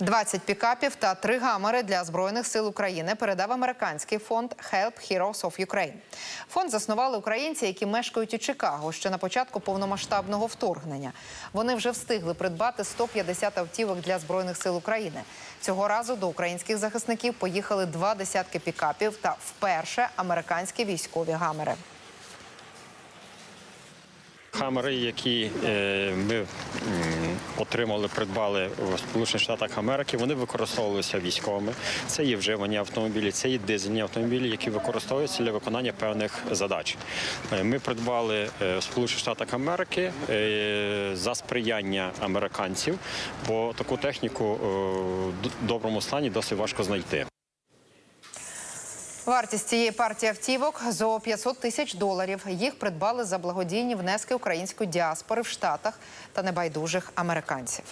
20 пікапів та три гамери для збройних сил України передав американський фонд Help Heroes of Ukraine. Фонд заснували українці, які мешкають у Чикаго ще на початку повномасштабного вторгнення. Вони вже встигли придбати 150 автівок для збройних сил України. Цього разу до українських захисників поїхали два десятки пікапів та вперше американські військові гамери. Хамери, які е, ми отримали, придбали в Сполучених Штатах Америки, вони використовувалися військовими. Це є вживані автомобілі, це є дизельні автомобілі, які використовуються для виконання певних задач. Е, Ми придбали е, в Сполучених Штатах Америки за сприяння американців, бо таку техніку в доброму стані досить важко знайти. Вартість цієї партії автівок зо 500 тисяч доларів. Їх придбали за благодійні внески української діаспори в Штатах та небайдужих американців.